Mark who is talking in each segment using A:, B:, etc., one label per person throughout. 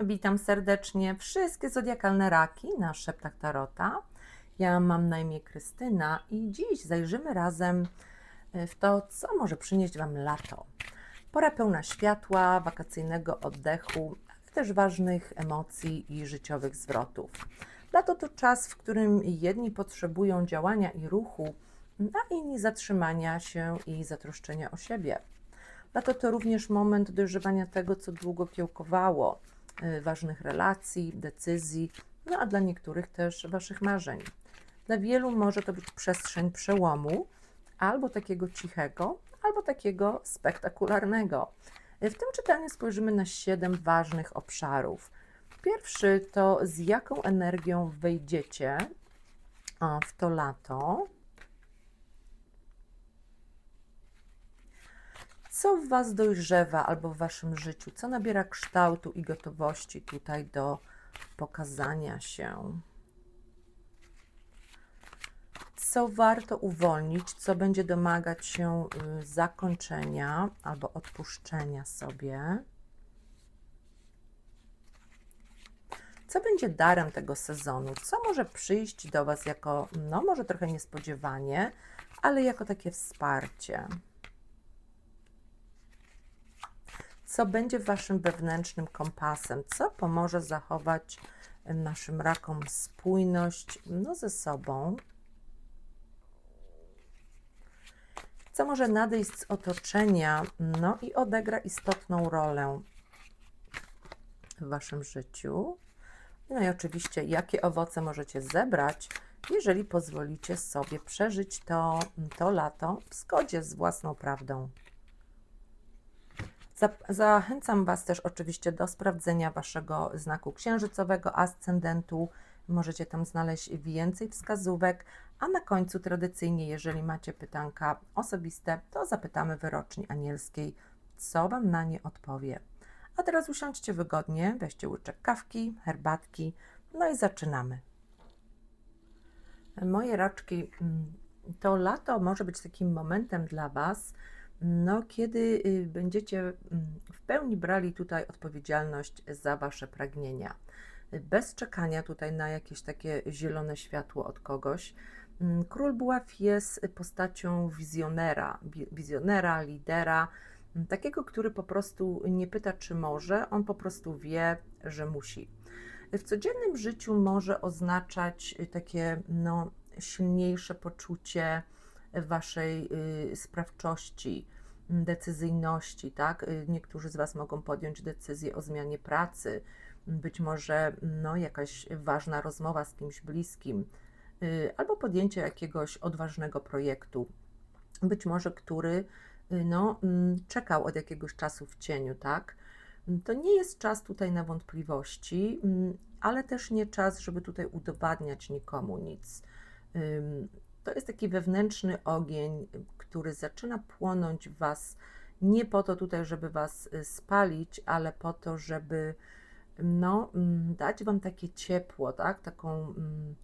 A: Witam serdecznie wszystkie zodiakalne raki na Szeptach Tarota. Ja mam na imię Krystyna i dziś zajrzymy razem e, w to, co może przynieść Wam lato. Pora pełna światła, wakacyjnego oddechu, ale też ważnych emocji i życiowych zwrotów. Lato to czas, w którym jedni potrzebują działania i ruchu, a inni zatrzymania się i zatroszczenia o siebie. Lato to również moment dojrzewania tego, co długo kiełkowało, ważnych relacji, decyzji, no a dla niektórych też Waszych marzeń. Dla wielu może to być przestrzeń przełomu, albo takiego cichego, albo takiego spektakularnego. Y, W tym czytaniu spojrzymy na siedem ważnych obszarów. Pierwszy to z jaką energią wejdziecie w to lato. Co w Was dojrzewa albo w Waszym życiu? Co nabiera kształtu i gotowości tutaj do pokazania się? Co warto uwolnić, co będzie domagać się y, zakończenia albo odpuszczenia sobie? Co będzie darem tego sezonu? Co może przyjść do Was jako, no może trochę niespodziewanie, ale jako takie wsparcie? Co będzie waszym wewnętrznym kompasem, co pomoże zachować naszym rakom spójność no, ze sobą, co może nadejść z otoczenia, no i odegra istotną rolę w waszym życiu. No i oczywiście, jakie owoce możecie zebrać, jeżeli pozwolicie sobie przeżyć to, to lato w zgodzie z własną prawdą. Za- Zachęcam Was też oczywiście do sprawdzenia Waszego znaku księżycowego, ascendentu. Możecie tam znaleźć więcej wskazówek, a na końcu tradycyjnie, jeżeli macie pytanka osobiste, to zapytamy wyroczni anielskiej, co Wam na nie odpowie. A teraz usiądźcie wygodnie, weźcie łyczek kawki, herbatki, no i zaczynamy. Moje raczki, mm, to lato może być takim momentem dla Was, no, kiedy y, będziecie mm, w pełni brali tutaj odpowiedzialność za Wasze pragnienia. Bez czekania tutaj na jakieś takie zielone światło od kogoś. Mm, Król Buław jest postacią wizjonera, wi- wizjonera, lidera, mm, takiego, który po prostu nie pyta, czy może, on po prostu wie, że musi. W codziennym życiu może oznaczać y, takie no, silniejsze poczucie waszej y, sprawczości, m, decyzyjności, tak? Y, Niektórzy z was mogą podjąć decyzję o zmianie pracy, być może no, jakaś ważna rozmowa z kimś bliskim, y, albo podjęcie jakiegoś odważnego projektu, być może który no, mm, czekał od jakiegoś czasu w cieniu, tak? Mm, To nie jest czas tutaj na wątpliwości, mm, ale też nie czas, żeby tutaj udowadniać nikomu nic. To jest taki wewnętrzny ogień, który zaczyna płonąć w Was nie po to tutaj, żeby Was y, spalić, ale po to, żeby no, mm, dać Wam takie ciepło, tak? Taką, mm,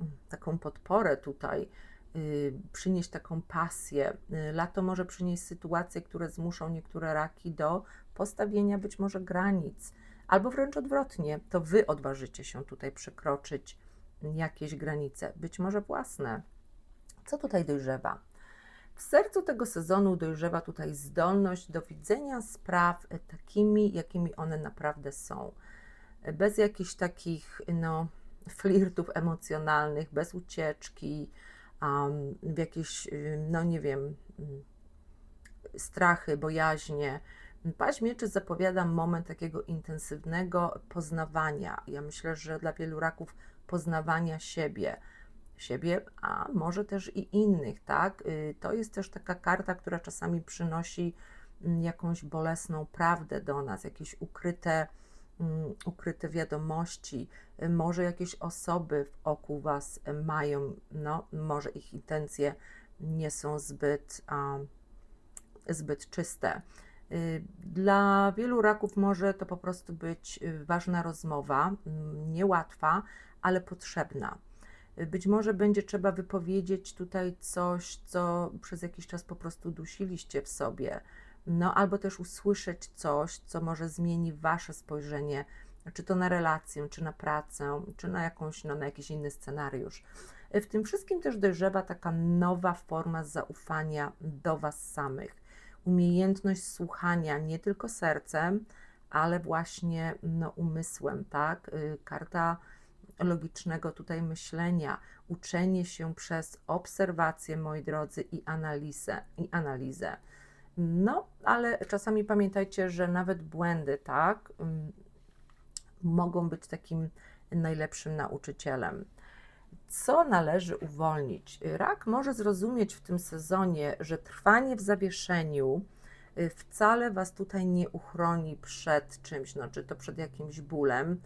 A: mm, taką podporę tutaj, y, przynieść taką pasję. Y, Lato może przynieść sytuacje, które zmuszą niektóre raki do postawienia być może granic, albo wręcz odwrotnie, to Wy odważycie się tutaj przekroczyć jakieś granice, być może własne. Co tutaj dojrzewa? W sercu tego sezonu dojrzewa tutaj zdolność do widzenia spraw takimi, jakimi one naprawdę są. Bez jakichś takich no, flirtów emocjonalnych, bez ucieczki, um, w jakieś, no nie wiem, mm, strachy, bojaźnie. Paź mieczy zapowiada moment takiego intensywnego poznawania. Ja myślę, że dla wielu raków poznawania siebie, siebie, a może też i innych, tak? Y, To jest też taka karta, która czasami przynosi mm, jakąś bolesną prawdę do nas, jakieś ukryte, mm, ukryte wiadomości, Y, może jakieś osoby wokół Was mają, no, może ich intencje nie są zbyt, zbyt czyste. Y, Dla wielu raków może to po prostu być y, ważna rozmowa, mm, niełatwa, ale potrzebna. Y, Być może będzie trzeba wypowiedzieć tutaj coś, co przez jakiś czas po prostu dusiliście w sobie. no albo też usłyszeć coś, co może zmieni wasze spojrzenie, czy to na relację, czy na pracę, czy na jakąś, no, na jakiś inny scenariusz. W tym wszystkim też dojrzewa taka nowa forma zaufania do was samych. Umiejętność słuchania nie tylko sercem, ale właśnie no, umysłem, tak? Y, Karta logicznego tutaj myślenia, uczenie się przez obserwację, moi drodzy, i analizę. I analizę. No, ale czasami pamiętajcie, że nawet błędy, tak, mogą być takim najlepszym nauczycielem. Co należy uwolnić? Rak może zrozumieć w tym sezonie, że trwanie w zawieszeniu y, wcale Was tutaj nie uchroni przed czymś, no, czy to przed jakimś bólem,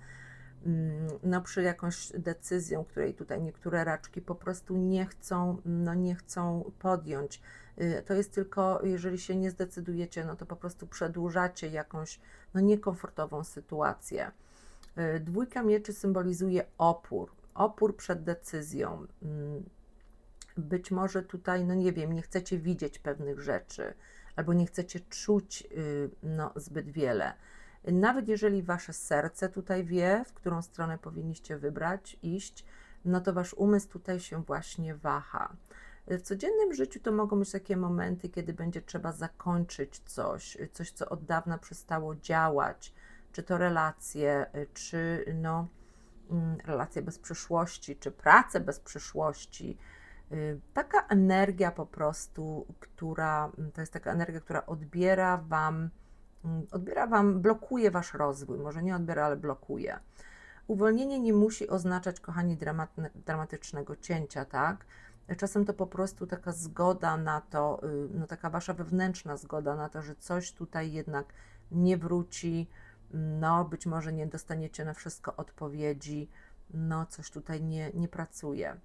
A: mm, no, przy jakąś decyzją, której tutaj niektóre raczki po prostu nie chcą, no, nie chcą podjąć. Y, to jest tylko, jeżeli się nie zdecydujecie, no to po prostu przedłużacie jakąś no, niekomfortową sytuację. Y, dwójka mieczy symbolizuje opór, opór przed decyzją. Mm, być może tutaj, no nie wiem, nie chcecie widzieć pewnych rzeczy, albo nie chcecie czuć y, no, zbyt wiele. Nawet jeżeli wasze serce tutaj wie, w którą stronę powinniście wybrać, iść, no to wasz umysł tutaj się właśnie waha. W codziennym życiu to mogą być takie momenty, kiedy będzie trzeba zakończyć coś, coś, co od dawna przestało działać, czy to relacje, czy no, relacje bez przyszłości, czy pracę bez przyszłości. Y, taka energia po prostu, która mm, to jest taka energia, która odbiera Wam, mm, odbiera Wam, blokuje Wasz rozwój. Może nie odbiera, ale blokuje. Uwolnienie nie musi oznaczać, kochani, dramatycznego cięcia, tak? Czasem to po prostu taka zgoda na to, y, no taka wasza wewnętrzna zgoda na to, że coś tutaj jednak nie wróci, no być może nie dostaniecie na wszystko odpowiedzi, no coś tutaj nie, nie pracuje.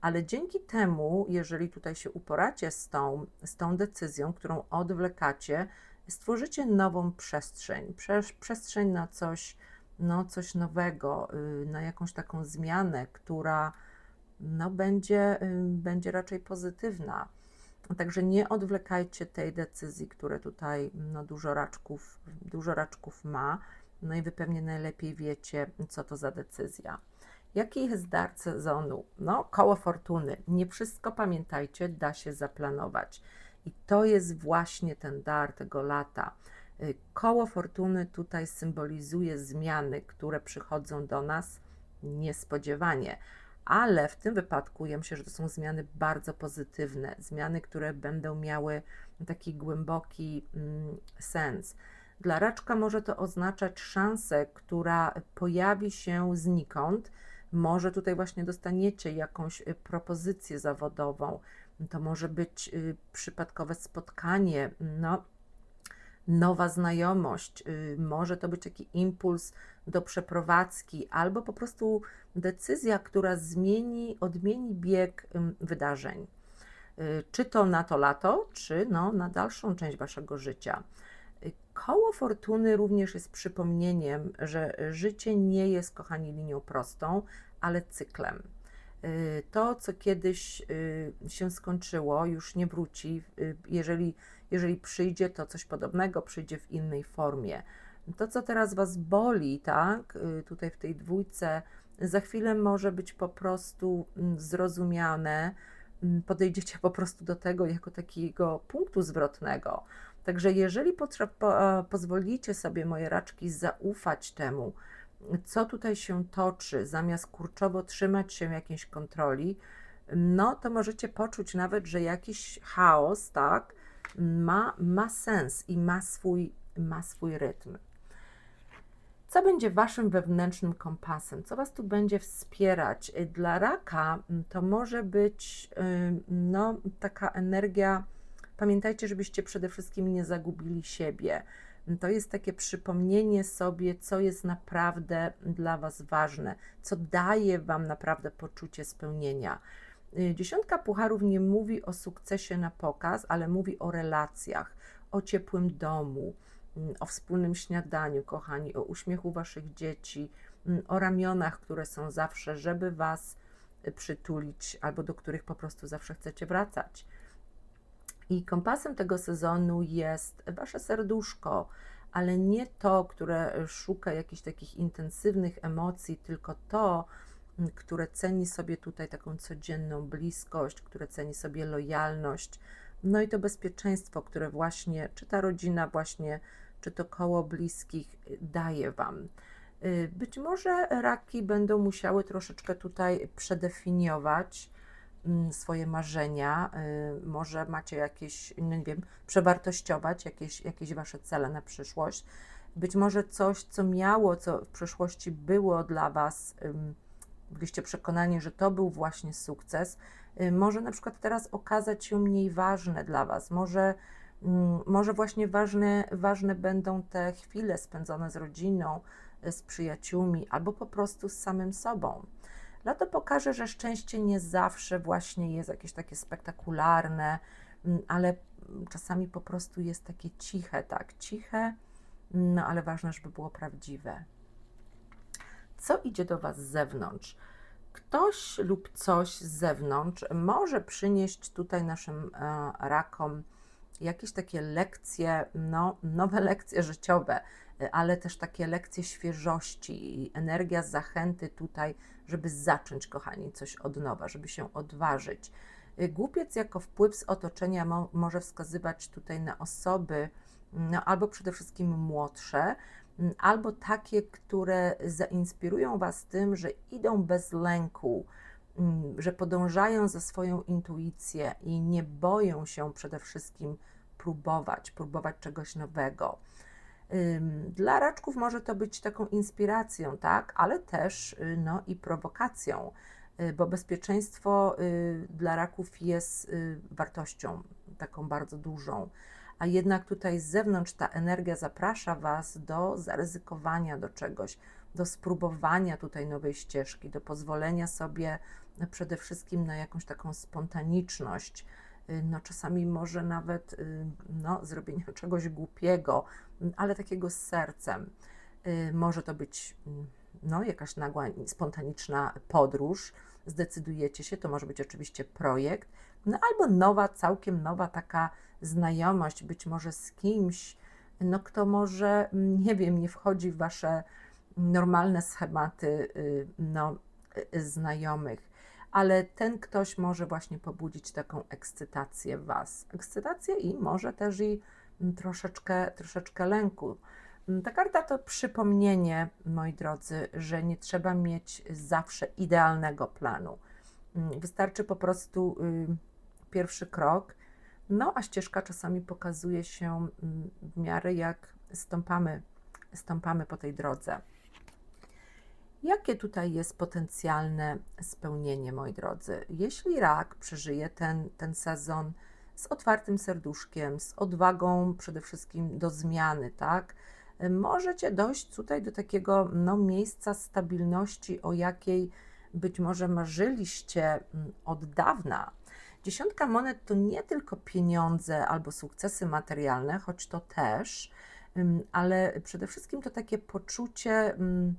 A: Ale dzięki temu, jeżeli tutaj się uporacie z tą, z tą decyzją, którą odwlekacie, stworzycie nową przestrzeń, przestrzeń na coś, no, coś nowego, y, na jakąś taką zmianę, która no, będzie, y, będzie raczej pozytywna. Także nie odwlekajcie tej decyzji, które tutaj no, dużo, raczków, dużo raczków ma. No i wy pewnie najlepiej wiecie, co to za decyzja. Jaki jest dar sezonu? No, koło fortuny. Nie wszystko pamiętajcie, da się zaplanować. I to jest właśnie ten dar tego lata. Y, koło fortuny tutaj symbolizuje zmiany, które przychodzą do nas niespodziewanie ale w tym wypadku ja myślę, że to są zmiany bardzo pozytywne, zmiany, które będą miały taki głęboki mm, sens. Dla raczka może to oznaczać szansę, która pojawi się znikąd. Może tutaj właśnie dostaniecie jakąś y, propozycję zawodową. To może być y, przypadkowe spotkanie, no, nowa znajomość, y, może to być taki impuls do przeprowadzki, albo po prostu decyzja, która zmieni, odmieni bieg wydarzeń. Y, czy to na to lato, czy no, na dalszą część waszego życia. Y, koło fortuny również jest przypomnieniem, że życie nie jest, kochani, linią prostą, ale cyklem. To, co kiedyś się skończyło, już nie wróci. Jeżeli jeżeli przyjdzie to coś podobnego, przyjdzie w innej formie. To, co teraz Was boli, tak, y, tutaj w tej dwójce, za chwilę może być po prostu mm, zrozumiane, mm, podejdziecie po prostu do tego jako takiego punktu zwrotnego. Także jeżeli po, pozwolicie sobie, moje raczki, zaufać temu, co tutaj się toczy, zamiast kurczowo trzymać się jakiejś kontroli, no to możecie poczuć nawet, że jakiś chaos, tak, ma, ma sens i ma swój, ma swój rytm. Co będzie waszym wewnętrznym kompasem? Co was tu będzie wspierać? Dla raka mm, to może być no, taka energia. Pamiętajcie, żebyście przede wszystkim nie zagubili siebie. To jest takie przypomnienie sobie, co jest naprawdę dla Was ważne, co daje Wam naprawdę poczucie spełnienia. Y, dziesiątka pucharów nie mówi o sukcesie na pokaz, ale mówi o relacjach, o ciepłym domu, mm, o wspólnym śniadaniu, kochani, o uśmiechu waszych dzieci, mm, o ramionach, które są zawsze, żeby was y, przytulić, albo do których po prostu zawsze chcecie wracać. I kompasem tego sezonu jest wasze serduszko, ale nie to, które szuka jakichś takich intensywnych emocji, tylko to, m, które ceni sobie tutaj taką codzienną bliskość, które ceni sobie lojalność, no i to bezpieczeństwo, które właśnie, czy ta rodzina, właśnie, czy to koło bliskich y, daje Wam. Y, Być może raki będą musiały troszeczkę tutaj przedefiniować mm, swoje marzenia. y, Może macie jakieś, no nie wiem, przewartościować jakieś, jakieś Wasze cele na przyszłość. Być może coś, co miało, co w przeszłości było dla Was, byliście przekonani, że to był właśnie sukces, może na przykład teraz okazać się mniej ważne dla Was. Może, może właśnie ważne, ważne będą te chwile spędzone z rodziną, y, z przyjaciółmi albo po prostu z samym sobą. Lato pokaże, że szczęście nie zawsze właśnie jest jakieś takie spektakularne, mm, ale mm, czasami po prostu jest takie ciche, tak, ciche, no ale ważne, żeby było prawdziwe. Co idzie do Was z zewnątrz? Ktoś lub coś z zewnątrz może przynieść tutaj naszym e, rakom jakieś takie lekcje, no, nowe lekcje życiowe, ale też takie lekcje świeżości i energia zachęty tutaj, żeby zacząć, kochani, coś od nowa, żeby się odważyć. Głupiec jako wpływ z otoczenia mo może wskazywać tutaj na osoby, no, albo przede wszystkim młodsze, albo takie, które zainspirują Was tym, że idą bez lęku, że podążają za swoją intuicję i nie boją się przede wszystkim próbować, próbować czegoś nowego. Dla raczków może to być taką inspiracją, tak, ale też y, no, i prowokacją, y, bo bezpieczeństwo y, dla raków jest wartością taką bardzo dużą. A jednak tutaj z zewnątrz ta energia zaprasza Was do zaryzykowania do czegoś, do spróbowania tutaj nowej ścieżki, do pozwolenia sobie no, przede wszystkim na jakąś taką spontaniczność, y, no czasami może nawet y, no, zrobienia czegoś głupiego, ale takiego z sercem. Może to być no, jakaś nagła, spontaniczna podróż, zdecydujecie się, to może być oczywiście projekt, no albo nowa, całkiem nowa taka znajomość, być może z kimś, no kto może, nie wiem, nie wchodzi w wasze normalne schematy y, no, y, znajomych, ale ten ktoś może właśnie pobudzić taką ekscytację w was. Ekscytację i może też i mm, troszeczkę, troszeczkę lęku. Mm, Ta karta to przypomnienie, moi drodzy, że nie trzeba mieć zawsze idealnego planu. Mm, Wystarczy po prostu y, pierwszy krok, no a ścieżka czasami pokazuje się w miarę jak stąpamy, stąpamy po tej drodze. Jakie tutaj jest potencjalne spełnienie, moi drodzy? Jeśli rak przeżyje ten, ten sezon z otwartym serduszkiem, z odwagą przede wszystkim do zmiany, tak? Możecie dojść tutaj do takiego no, miejsca stabilności, o jakiej być może marzyliście mm, od dawna. Dziesiątka monet to nie tylko pieniądze albo sukcesy materialne, choć to też, ym, ale przede wszystkim to takie poczucie, ym,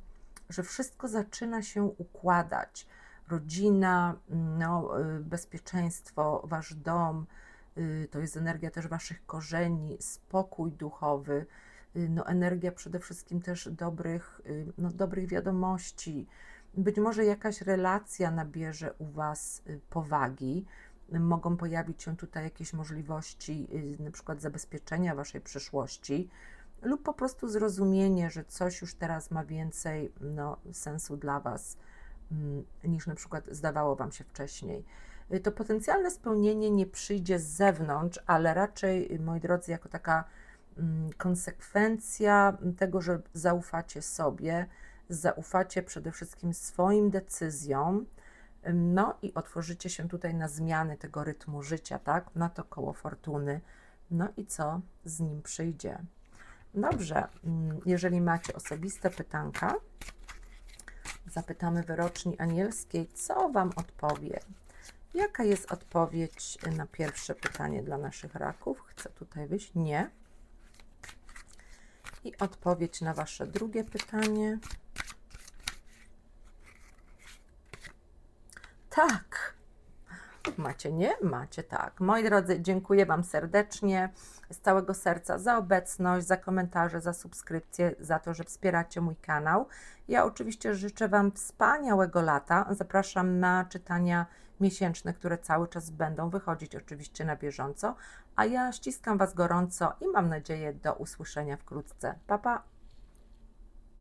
A: że wszystko zaczyna się układać. Rodzina, no, y, bezpieczeństwo, wasz dom, y, to jest energia też waszych korzeni, spokój duchowy, y, no, energia przede wszystkim też dobrych, no, dobrych wiadomości. Być może jakaś relacja nabierze u was powagi. Mogą pojawić się tutaj jakieś możliwości, na przykład zabezpieczenia waszej przyszłości, lub po prostu zrozumienie, że coś już teraz ma więcej no, sensu dla Was mm, niż na przykład zdawało Wam się wcześniej. To potencjalne spełnienie nie przyjdzie z zewnątrz, ale raczej, moi drodzy, jako taka mm, konsekwencja tego, że zaufacie sobie, zaufacie przede wszystkim swoim decyzjom, no i otworzycie się tutaj na zmiany tego rytmu życia, tak? Na to koło fortuny. No i co z nim przyjdzie? Dobrze, mm, jeżeli macie osobiste pytanka, zapytamy wyroczni anielskiej, co Wam odpowie. Jaka jest odpowiedź na pierwsze pytanie dla naszych raków? Chcę tutaj wyjść. Nie. I odpowiedź na Wasze drugie pytanie. Tak. Macie, nie? Macie, tak. Moi drodzy, dziękuję Wam serdecznie z całego serca za obecność, za komentarze, za subskrypcję, za to, że wspieracie mój kanał. Ja oczywiście życzę Wam wspaniałego lata. Zapraszam na czytania miesięczne, które cały czas będą wychodzić oczywiście na bieżąco. A ja ściskam Was gorąco i mam nadzieję do usłyszenia wkrótce. Pa, pa!